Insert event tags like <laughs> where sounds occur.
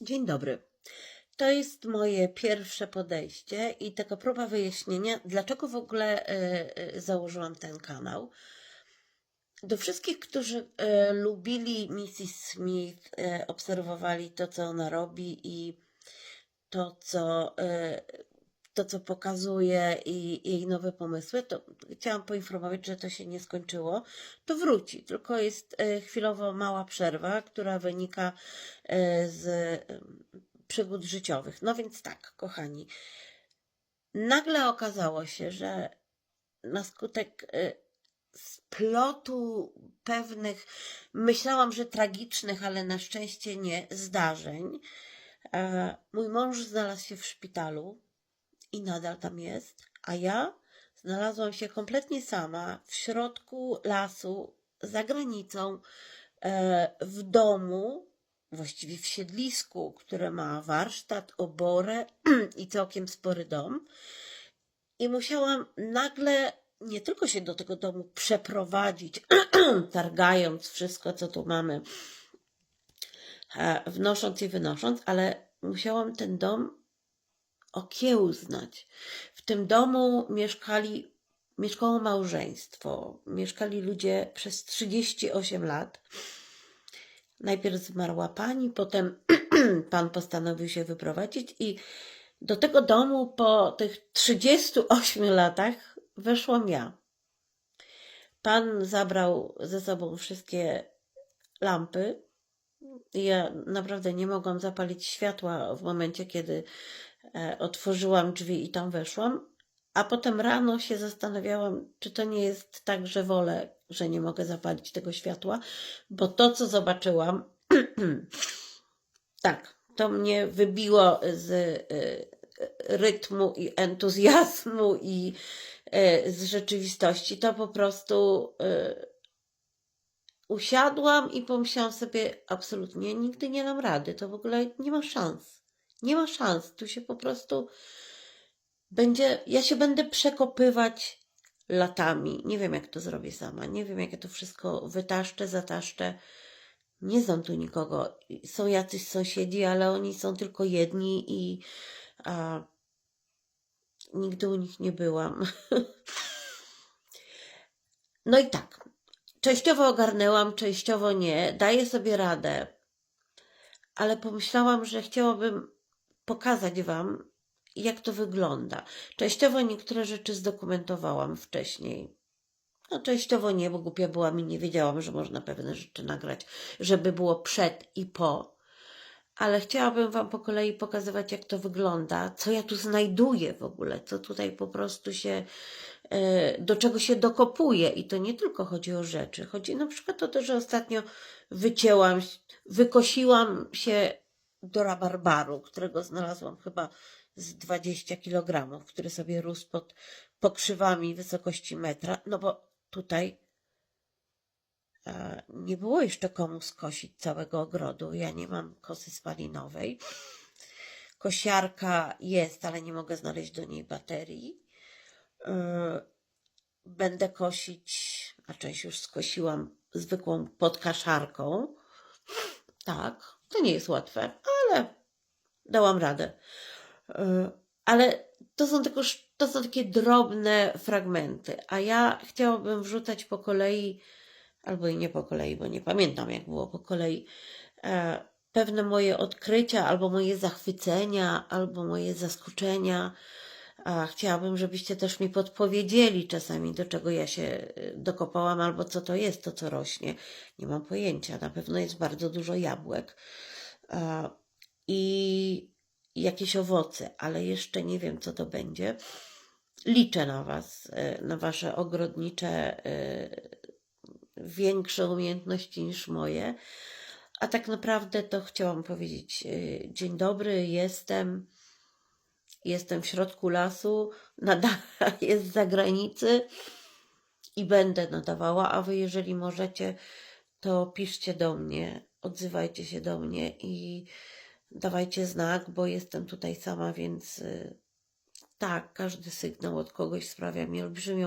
Dzień dobry. To jest moje pierwsze podejście i taka próba wyjaśnienia, dlaczego w ogóle e, e, założyłam ten kanał. Do wszystkich, którzy e, lubili Mrs. Smith, obserwowali to, co ona robi i to, co, to, co pokazuje i jej nowe pomysły, to chciałam poinformować, że to się nie skończyło. To wróci, tylko jest e, chwilowo mała przerwa, która wynika e, z przygód życiowych. No więc tak, kochani, nagle okazało się, że na skutek e, splotu pewnych, myślałam, że tragicznych, ale na szczęście nie, zdarzeń, mój mąż znalazł się w szpitalu i nadal tam jest, a ja znalazłam się kompletnie sama w środku lasu, za granicą, e, w domu, właściwie w siedlisku, które ma warsztat, oborę <clears throat> i całkiem spory dom. I musiałam nagle nie tylko się do tego domu przeprowadzić, <clears throat> targając wszystko, co tu mamy, e, wnosząc i wynosząc, ale musiałam ten dom okiełznać. W tym domu mieszkali, mieszkało małżeństwo, mieszkali ludzie przez 38 lat. Najpierw zmarła pani, potem <clears throat> pan postanowił się wyprowadzić i do tego domu po tych 38 latach weszłam ja. Pan zabrał ze sobą wszystkie lampy. Ja naprawdę nie mogłam zapalić światła w momencie, kiedy otworzyłam drzwi i tam weszłam. A potem rano się zastanawiałam, czy to nie jest tak, że wolę, że nie mogę zapalić tego światła, bo to, co zobaczyłam, <clears throat> tak, to mnie wybiło z e, rytmu i entuzjazmu i e, z rzeczywistości. To po prostu e, usiadłam i pomyślałam sobie, absolutnie nigdy nie dam rady. To w ogóle nie ma szans. Nie ma szans. Tu się po prostu będzie, ja się będę przekopywać latami. Nie wiem, jak to zrobię sama. Nie wiem, jak ja to wszystko wytaszczę, zataszczę. Nie znam tu nikogo. Są jacyś sąsiedzi, ale oni są tylko jedni i a, nigdy u nich nie byłam. <laughs> No i tak. Częściowo ogarnęłam, częściowo nie. Daję sobie radę. Ale pomyślałam, że chciałabym pokazać Wam, jak to wygląda. Częściowo niektóre rzeczy zdokumentowałam wcześniej. No, częściowo nie, bo głupia byłam i nie wiedziałam, że można pewne rzeczy nagrać, żeby było przed i po. Ale chciałabym Wam po kolei pokazywać, jak to wygląda, co ja tu znajduję w ogóle, co tutaj po prostu się, e, do czego się dokopuje. I to nie tylko chodzi o rzeczy. Chodzi na przykład o to, że ostatnio wycięłam, wykosiłam się do rabarbaru, którego znalazłam chyba z 20 kg, który sobie rósł pod pokrzywami wysokości metra, no bo tutaj e, nie było jeszcze komu skosić całego ogrodu. Ja nie mam kosy spalinowej. Kosiarka jest, ale nie mogę znaleźć do niej baterii. E, Będę kosić, a część już skosiłam zwykłą podkaszarką. Tak, to nie jest łatwe, ale dałam radę. E, Ale to są tylko to są takie drobne fragmenty, a ja chciałabym wrzucać po kolei, albo i nie po kolei, bo nie pamiętam jak było po kolei, e, pewne moje odkrycia, albo moje zachwycenia, albo moje zaskoczenia. A chciałabym, żebyście też mi podpowiedzieli czasami, do czego ja się e, dokopałam, albo co to jest, to co rośnie. Nie mam pojęcia. Na pewno jest bardzo dużo jabłek. I jakieś owoce, ale jeszcze nie wiem, co to będzie. Liczę na Was, e, na Wasze ogrodnicze, e, większe umiejętności niż moje. A tak naprawdę to chciałam powiedzieć: e, Dzień dobry, jestem. Jestem w środku lasu, <laughs> nadal jest z zagranicy i będę nadawała. A Wy, jeżeli możecie, to piszcie do mnie, odzywajcie się do mnie i dawajcie znak, bo jestem tutaj sama, więc y, tak, każdy sygnał od kogoś sprawia mi olbrzymią